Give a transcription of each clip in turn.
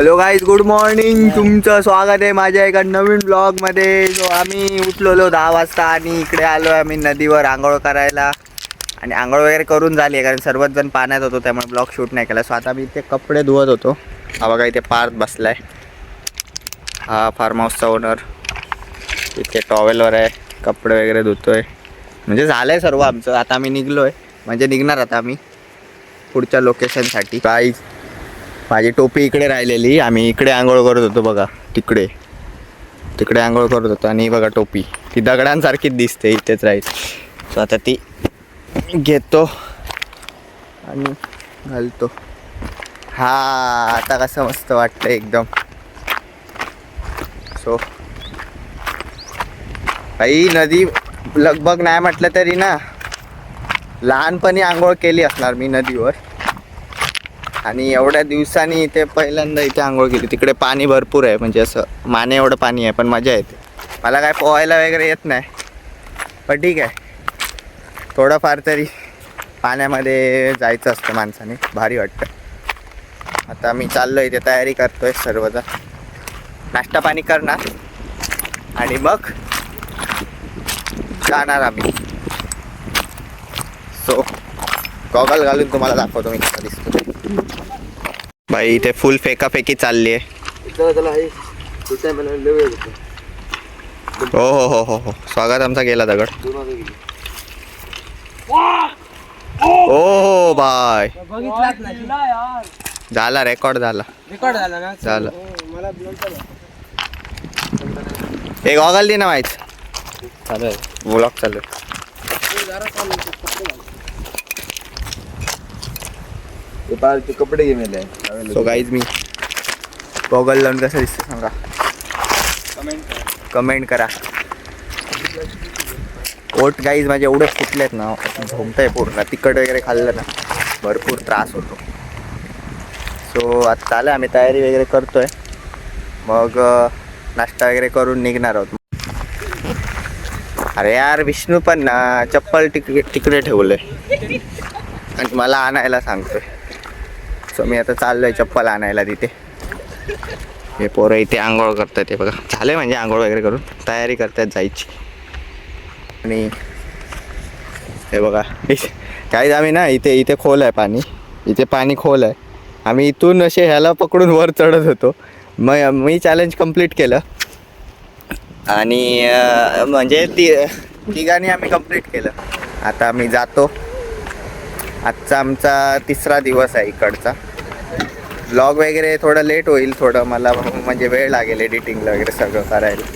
Hello guys good morning तुमचं स्वागत आहे माझ्या एका नवीन ब्लॉगमध्ये जो आम्ही उठलेलो दहा वाजता आणि इकडे आलो आम्ही नदीवर आंघोळ करायला. आणि आंघोळ वगैरे करून झाली आहे कारण सर्वच जण पाण्यात होतो त्यामुळे ब्लॉग शूट नाही केला. सो आता मी इथे कपडे धुवत होतो. हा बघा इथे पार्थ बसलाय. हा फार्म हाऊसचा ओनर इथे टॉवेलवर आहे कपडे वगैरे धुतोय. म्हणजे झालं आहे सर्व आमचं. आता आम्ही निघलो आहे म्हणजे निघणार आता आम्ही पुढच्या लोकेशनसाठी काही माझी टोपी इकडे राहिलेली आम्ही इकडे आंघोळ करत होतो बघा तिकडे. तिकडे आंघोळ करत होतो आणि बघा टोपी. ती दगडांसारखीच दिसते इथेच राहील. सो आता ती घेतो आणि घालतो. हा आता कसं मस्त वाटतं एकदम. सो काही नदी लगभग नाही म्हटलं तरी ना लहानपणी आंघोळ केली असणार मी नदीवर. आणि एवढ्या दिवसांनी इथे पहिल्यांदा इथे आंघोळ केली. तिकडे पाणी भरपूर आहे म्हणजे असं माने एवढं पाणी आहे पण मजा येते. मला काय पोहायला वगैरे येत नाही. पण ठीक आहे. थोडंफार तरी पाण्यामध्ये जायचं असतं माणसाने भारी वाटतं. आता मी चाललो इथे तयारी करतोय सर्वजण. नाश्ता पाणी करणार. आणि मग जाणार आम्ही. सो गॉगल घालून तुम्हाला दाखवतो मी कसा दिसतो बाई इथे फुल फेकाफेकी चालली आहे हो हो हो हो हो. स्वागत आमचा गेला दगड. हो हो बाय. झाला रेकॉर्ड झाला. रेकॉर्ड झाला ना? झालं. एक गॉगल दे ना माहीत. चालू आहे. चालू आहे कपडे घे मेले सो गाईज मी गॉगल लावून कसं दिसतं सांगा? कमेंट करा. ओट गाईज माझे एवढे फुटलेत ना झोमतंय पूर्ण. तिखट वगैरे खाल्लं ना भरपूर त्रास होतो. सो आता चालेल आम्ही तयारी वगैरे करतोय. मग नाश्ता वगैरे करून निघणार आहोत. अरे यार विष्णू पण ना चप्पल तिक तिकडे ठेवलंय. आणि मला आणायला सांगतोय. सो मी आता चाललोय चप्पल आणायला तिथे. हे पोरं इथे आंघोळ करतात ते बघा. झाले म्हणजे आंघोळ वगैरे करून. तयारी करतात जायची. आणि हे बघा. काही आम्ही ना इथे इथे खोल आहे पाणी. इथे पाणी खोल आहे. आम्ही इथून असे ह्याला पकडून वर चढत होतो. मग मी चॅलेंज कंप्लीट केलं. आणि म्हणजे ती तिघांनी आम्ही कंप्लीट केलं. आता आम्ही जातो. आजचा आमचा तिसरा दिवस आहे इकडचा. ब्लॉग वगैरे थोडं लेट होईल थोडं मला म्हणजे वेळ लागेल एडिटिंगला वगैरे सगळं करायला.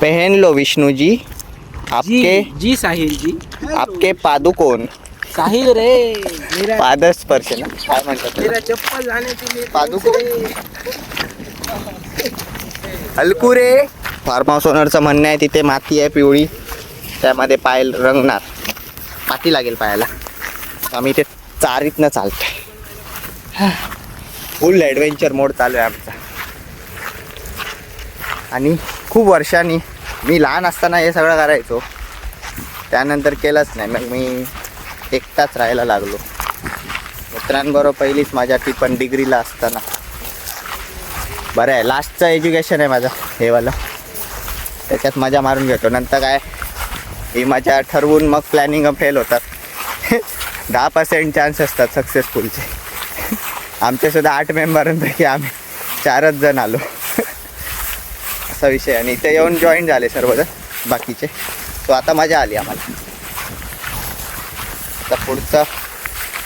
पहन लो विष्णू जी आपके जी साहिल जी आपके पादुकोण साहिल रे मेरा पादस्पर्श ना? काय म्हणतात चप्पल लाने के लिए पादुकोण अलकुरे फार्म हाऊस ओनरचं म्हणणं आहे तिथे माती आहे पिवळी. त्यामध्ये पाय रंगणार. माती लागेल पायाला. आम्ही इथे चारीतनं चालतोय. फुल ॲडव्हेंचर मोड चालू आहे आमचा. आणि खूप वर्षांनी मी लहान असताना हे सगळं करायचो. त्यानंतर केलंच नाही. मग मी एकटाच राहायला लागलो. मित्रांबरोबर पहिलीच माझ्या ती पण डिग्रीला असताना. बरं आहे. लास्टचं एज्युकेशन आहे माझं हे वालं. त्याच्यात मजा मारून घेतो. नंतर काय? ही ठरवून मग प्लॅनिंग फेल होतात. दहा पर्सेंट चान्स असतात सक्सेसफुलचे आमच्यासुद्धा आठ मेंबरांपैकी आम्ही चारच जण आलो. असा विषय. आणि इथे येऊन जॉईन झाले सर्वजण बाकीचे. सो आता मजा आली आम्हाला. आता पुढचं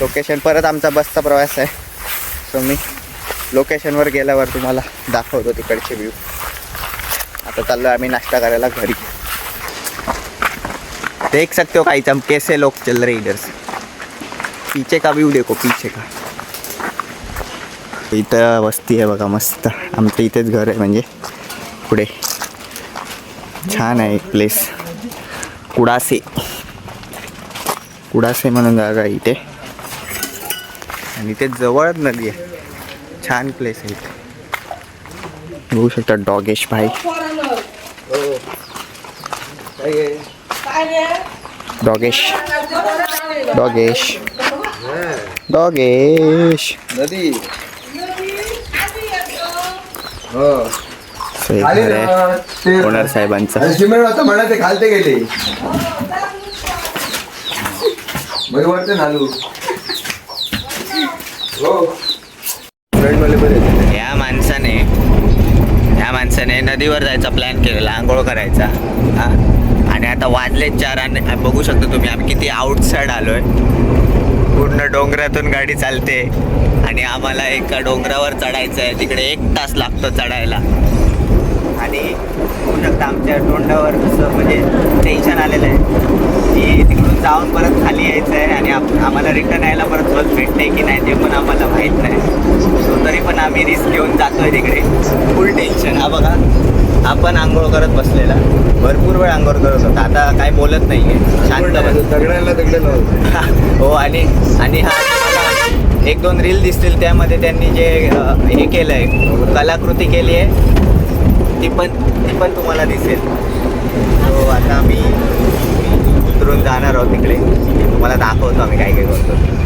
लोकेशन परत आमचा बसचा प्रवास आहे. सो मी लोकेशनवर गेल्यावर तुम्हाला दाखवतो तिकडचे व्ह्यू आता चाललो आम्ही नाश्ता करायला घरी. देख सकते हो काही हम कैसे लोग चल रहे इधर से। पीछे का व्यू देखो पीछे का। इथं वस्ती आहे बघा मस्त। आमच्या इथेच घर आहे म्हणजे. पुढे. छान आहे एक प्लेस कुडासे. कुडासे म्हणून जागा आहे इथे. आणि इथे जवळच नदी आहे. छान प्लेस आहे इथे. बघू शकता डॉगेश भाई. डॉगेश. डॉगेश. डॉगेश. नदी. खाली घर आहे ना, ते- ओनर साहेबांचं होतं म्हणा ते खालते गेले. बरं वाटतं नालू. हो. या माणसाने या माणसाने नदीवर जायचा प्लॅन केलेला आंघोळ करायचा. हा. आणि आता वाजले चार आणि बघू शकता तुम्ही आम्ही किती आउटसाईड आलो आहे पूर्ण डोंगरातून गाडी चालते आणि आम्हाला एका डोंगरावर चढायचं आहे तिकडे एक तास लागतो चढायला. आणि बघू शकता आमच्या तोंडावर कसं म्हणजे टेन्शन आलेलं आहे. की तिकडून जाऊन परत खाली यायचं आहे आणि आप- आम्हाला रिटर्न यायला परत बस भेटते की नाही ते पण आम्हाला माहीत नाही. सो तरी पण आम्ही रिस्क घेऊन आहे तिकडे. फुल टेन्शन हा बघा. आपण आंघोळ करत बसलेला. भरपूर वेळ आंघोळ करत होता. आता काय बोलत नाहीये. शांत बस. दगडाला दगडे लावत हो आणि आणि हा एक दोन रील दिसतील. त्यामध्ये त्यांनी जे हे केलं आहे कलाकृती केली आहे. ती पण ती पण तुम्हाला दिसेल. so आता आम्ही उतरून जाणार आहोत तिकडे. तुम्हाला दाखवतो आम्ही काय काय करतो.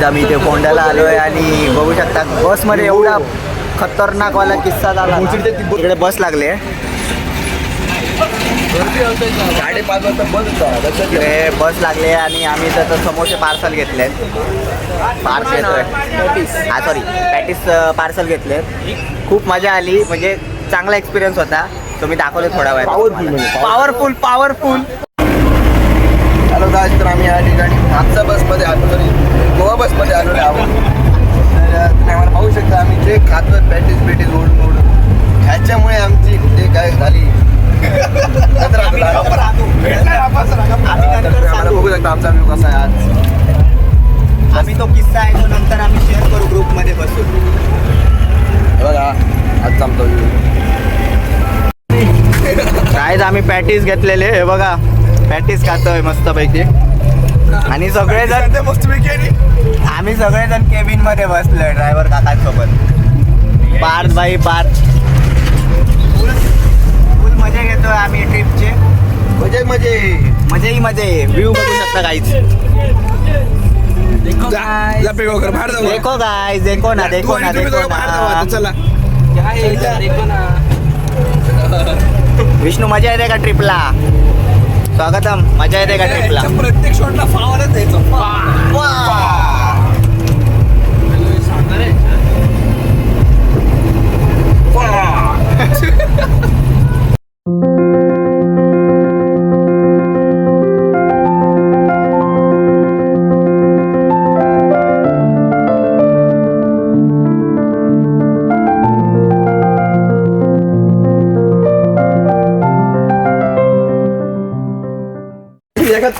काहीच आम्ही इथे फोंड्याला आलोय आणि बघू शकता बसमध्ये एवढा खतरनाक वाला किस्सा झाला ना. इकडे बस लागले साडेपाच वाजता. इकडे बस लागले आणि आम्ही त्याचं समोसे पार्सल घेतले पार्सल हा सॉरी पॅटीस पार्सल घेतले खूप मजा आली. म्हणजे चांगला एक्सपिरियन्स होता. तो मी दाखवले थोडा वेळ. म्हणजे, पॉवरफुल पॉवरफुल दास तर आम्ही या ठिकाणी हातचा बसमध्ये आलो तरी गोवा बसमध्ये आलेलो आहोत तर तुम्ही आम्हाला पाहू शकता आम्ही जे खातो पॅटीस पेटीस ओढून ओढून ह्याच्यामुळे आमची जे काय झाली. आम्हाला बघू शकता आमचा व्ह्यू कसा आहे आज. आम्ही तो किस्सा आहे तो नंतर आम्ही शेअर करू ग्रुपमध्ये बसून. हे बघा आजचा आमचा व्ह्यू काहीच आम्ही पॅटीस घेतलेले हे बघा पॅटीस खातोय मस्तपैकी. आणि सगळेजण आम्ही सगळेजण केबिनमध्ये बसलोय ड्रायव्हर काकांसोबत. पार्थ बाई पार्थ. फुल मजा घेतोय आम्ही ट्रिपचे मजे मजे. मजाही मजा. व्ह्यू बघू शकता काहीच देखो गाइस देखो ना देखो ना देखो ना. विष्णू मजा येते का ट्रिपला स्वागतम मजा येते का ट्रिपला प्रत्येक शॉटला फावरच द्यायचं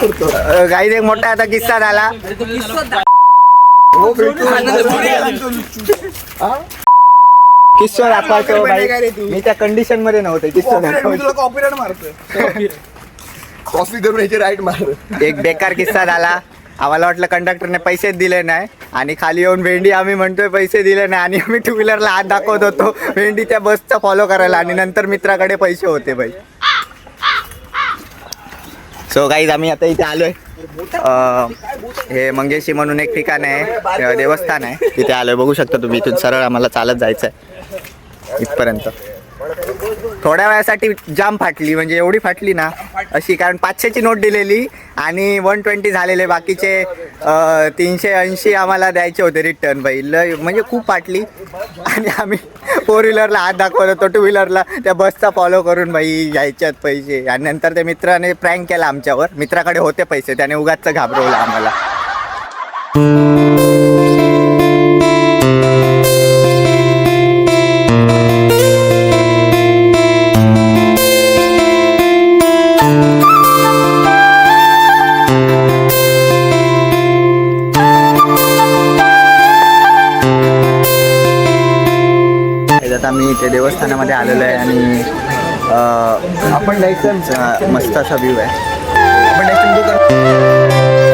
करतो. गाईज एक मोठा आता किस्सा झाला. हो किस्सा दाखवायचो बाई. मी त्या कंडिशनमध्ये नव्हते किस्सा मारतोय. कॉफी करून याची राईट मार. एक बेकार किस्सा झाला. आम्हाला वाटलं कंडक्टरने पैसेच दिले नाही आणि खाली येऊन भेंडी आम्ही म्हणतोय पैसे दिले नाही आणि आम्ही टू व्हीलरला हात दाखवत होतो. भेंडी त्या बसचा फॉलो करायला आणि नंतर मित्राकडे पैसे होते बाई. सो गाईज आम्ही आता इथे आलोय. हे मंगेशी म्हणून एक ठिकाण आहे देवस्थान आहे. तिथे आलोय. बघू शकता तुम्ही इथून सरळ आम्हाला चालत जायचं आहे इथपर्यंत. थोड्या वेळासाठी जाम फाटली म्हणजे एवढी फाटली ना अशी कारण पाचशेची नोट दिलेली आणि वन ट्वेंटी झालेले बाकीचे तीनशे ऐंशी आम्हाला द्यायचे होते रिटर्न बाई लय म्हणजे खूप फाटली. आणि आम्ही फोर व्हीलरला हात दाखवला तो टू व्हीलरला त्या बसचा फॉलो करून बाई घ्यायच्यात पैसे. आणि नंतर त्या मित्राने प्रँक केला आमच्यावर. मित्राकडे होते पैसे त्याने उगाच घाबरवलं आम्हाला. त्याच्यात आम्ही ते देवस्थानामध्ये आलेलो आहे आणि आपण जायचं मस्त असा व्ह्यू आहे. आपण जायचं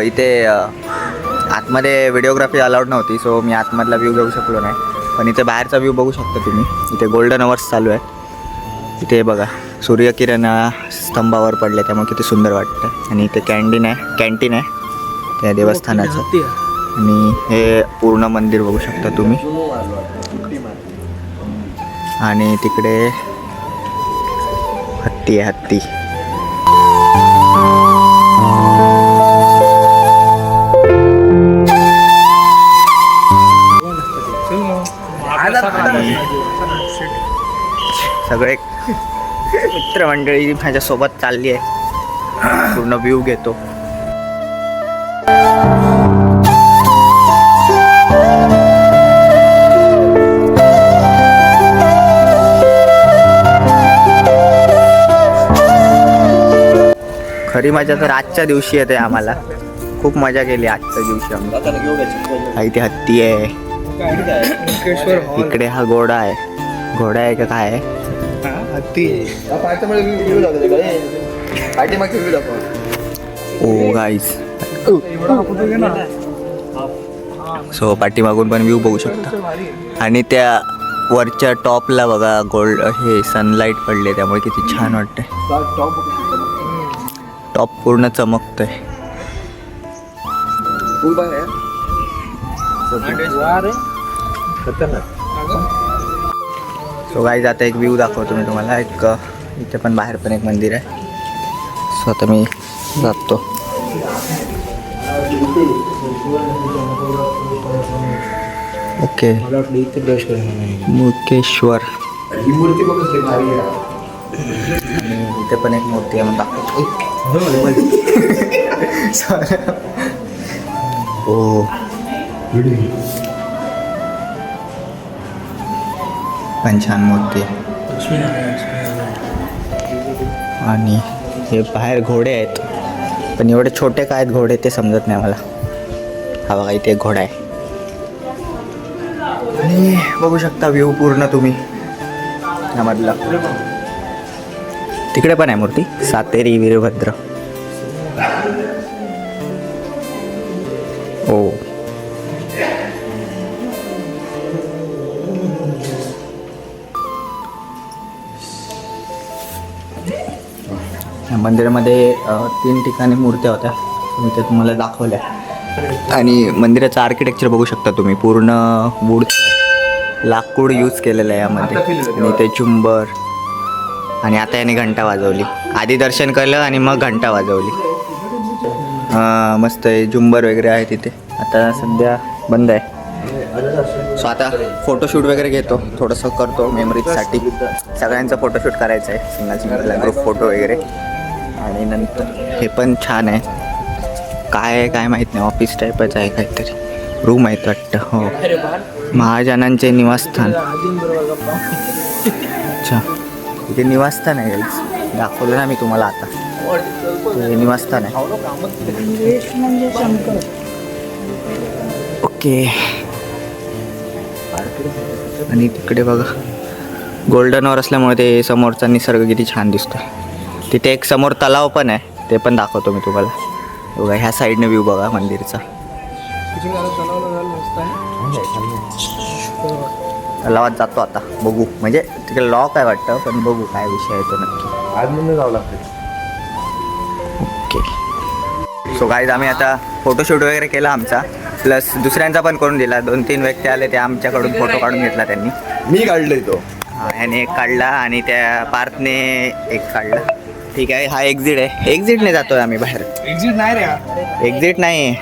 इथे आतमध्ये व्हिडिओग्राफी अलाउड नव्हती सो मी आतमधला व्ह्यू घेऊ शकलो नाही. पण इथे बाहेरचा व्ह्यू बघू शकता तुम्ही. इथे गोल्डन अवर्स चालू आहे. इथे बघा सूर्यकिरण स्तंभावर पडले त्यामुळे किती सुंदर वाटतं. आणि इथे कॅन्टीन आहे कॅन्टीन आहे त्या देवस्थानाचं. आणि हे पूर्ण मंदिर बघू शकता तुम्ही. आणि तिकडे हत्ती आहे हत्ती. सगळे मित्रमंडळी माझ्यासोबत चालली आहे. पूर्ण व्ह्यू घेतो. खरी मजा तर आजच्या दिवशी येते आम्हाला. खूप मजा केली आजच्या दिवशी आम्ही. हा इथे हत्ती आहे. इकडे हा घोडा आहे. घोडा आहे का काय आहे? ओ गाईज सो पाठीमागून पण व्ह्यू बघू शकता. आणि त्या वरच्या टॉपला बघा गोल्ड हे सनलाईट पडले त्यामुळे किती छान वाटते टॉप पूर्ण चमकतोय. सो गाईज आता एक व्ह्यू दाखवतो मी तुम्हाला. एक इथे पण बाहेर पण एक मंदिर आहे. सो आता मी जातो. ओके. मुकेश्वर. इथे पण एक मूर्ती आहे म्हणून दाखवतो. ओ. पण छान मूर्ती आणि हे बाहेर घोडे आहेत. पण एवढे छोटे काय आहेत घोडे ते समजत नाही मला. हा बघा इथे घोडा आहे. आणि बघू शकता व्ह्यू पूर्ण तुम्ही. यामधला. तिकडे पण आहे मूर्ती. सातेरी वीरभद्र. ओ. या मंदिरामध्ये तीन ठिकाणी मूर्त्या होत्या. त्या तुम्हाला दाखवल्या. आणि मंदिराचं आर्किटेक्चर बघू शकता तुम्ही. पूर्ण वूड लाकूड यूज केलेलं आहे यामध्ये. आणि इथे चुंबर. आणि आता याने घंटा वाजवली. आधी दर्शन केलं आणि मग घंटा वाजवली. हां मस्त आहे. झुंबर वगैरे आहे तिथे. आता सध्या बंद आहे. सो आता फोटोशूट वगैरे घेतो. थोडंसं करतो मेमरीजसाठी सगळ्यांचं फोटोशूट करायचं आहे. सिंगल सिंगल ग्रुप फोटो वगैरे. आणि नंतर हे पण छान आहे. काय आहे काय माहीत नाही. ऑफिस टाईपच आहे काहीतरी. रूम आहेत वाटतं. हो. महाजनांचे निवासस्थान. अच्छा. इथे निवासस्थान आहे दाखवलं ना मी तुम्हाला आता. ते निवासस्थान आहे. ओके. आणि तिकडे बघा. गोल्डनवर असल्यामुळे ते समोरचा निसर्ग किती छान दिसतोय. तिथे एक समोर तलाव पण आहे. ते पण दाखवतो मी तुम्हाला. बघा ह्या साईडने व्ह्यू बघा मंदिरचा. तलावात जातो आता. बघू. म्हणजे तिकडे लॉक आहे वाटतं पण बघू काय विषय आहे तो नक्की. आतमध्ये जावं लागतं ओके सो गाईज आम्ही आता फोटोशूट वगैरे केला आमचा. प्लस दुसऱ्यांचा पण करून दिला. दोन तीन व्यक्ती आले ते आमच्याकडून फोटो काढून घेतला त्यांनी. मी काढलंय तो. हा, ह्याने एक काढला आणि त्या पार्थने एक काढला. ठीक आहे हा एक्झिट आहे एक्झिटने जातोय आम्ही बाहेर एक्झिट नाही रे एक्झिट नाही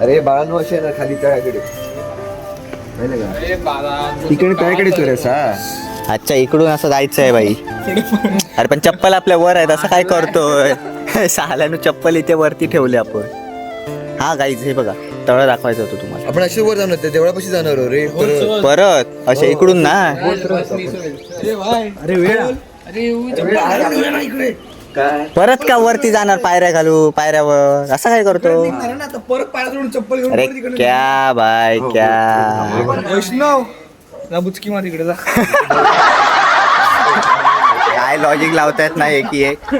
अरे बाळांनो असे आहे ना खाली तळ्याकडे पाहिलं का अरे बाबा तिकडे तळ्याकडे तो रसा अच्छा इकडून असं जायचं आहे बाई अरे पण चप्पल आपल्या वर आहे असं काय करतोय साल्यानं चप्पल इथे वरती ठेवली आपण हा गाईज हे बघा तळ दाखवायचं होतं तुम्हाला आपण अशी वर जाणार देवळापाशी जाणार हो रे परत असे इकडून ना अरे भाई अरे वेळ अरे परत का वरती जाणार पायऱ्या घालू? पायऱ्यावर? असं काय करतो? आता परत चप्पल घेऊन अरे परत इकडे क्या बाय क्या? वैष्णव जा बुचकी मार इकडे जा. काय लॉजिक लावतायत नाही एक एक?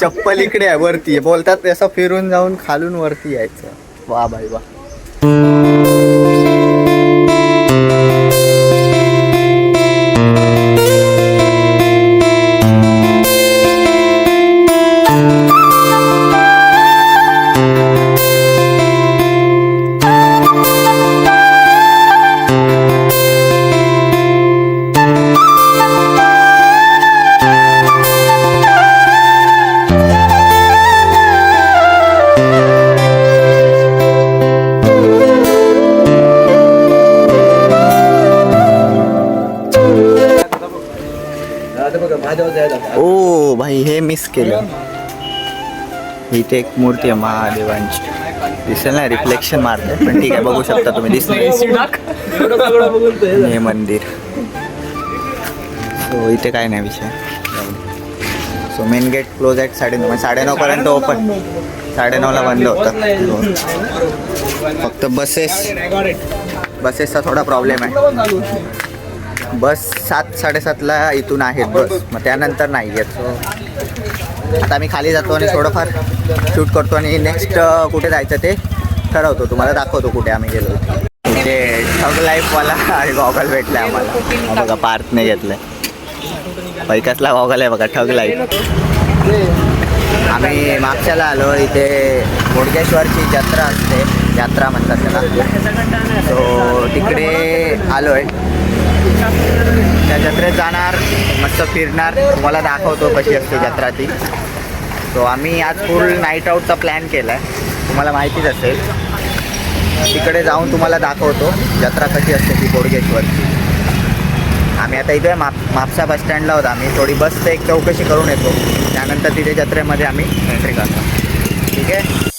चप्पल इकडे आहे वरती आहे. बोलतात असं फिरून जाऊन खालून वरती यायचं. वा बाई वा. महादेव ओ भाई हे मिस केलं. इथे एक मूर्ती आहे महादेवांची. दिसेल ना रिफ्लेक्शन मारते पण ठीक आहे बघू शकता तुम्ही दिसते हे मंदिर. सो इथे काय नाही विषय. So main gate close at साडेनऊ म्हणजे साडेनऊ पर्यंत ओपन साडेनऊला बंद होतं. फक्त बसेस बसेसचा थोडा प्रॉब्लेम आहे. बस सात साडेसातला इथून आहेत बस. मग त्यानंतर नाही येत. सो आता आम्ही खाली जातो आणि थोडंफार शूट करतो आणि नेक्स्ट कुठे जायचं ते ठरवतो. तुम्हाला दाखवतो कुठे आम्ही गेलो. इथे ठग लाईफवाला गॉगल भेटला आम्हाला. बघा पार्थने घेतलाय. पैकासला गॉगल आहे बघा ठग लाईफ आम्ही मागच्याला आलो इथे बोडगेश्वरची जत्रा असते. यात्रा म्हणतात त्याला. सो तिकडे आलो आहे त्या जत्रेत जाणार मस्त फिरणार. तुम्हाला दाखवतो कशी असते जत्रा ती. सो आम्ही आज फुल नाईट आऊटचा प्लॅन केला आहे तुम्हाला माहितीच असेल. तिकडे जाऊन तुम्हाला दाखवतो जत्रा कशी असते ती बोडगेश्वरची. आम्ही आता इथे माप मापसा बस स्टँडला होतो आम्ही. थोडी बस एक चौकशी करून येतो. त्यानंतर तिथे जत्रेमध्ये आम्ही एंट्री करतो ठीक आहे?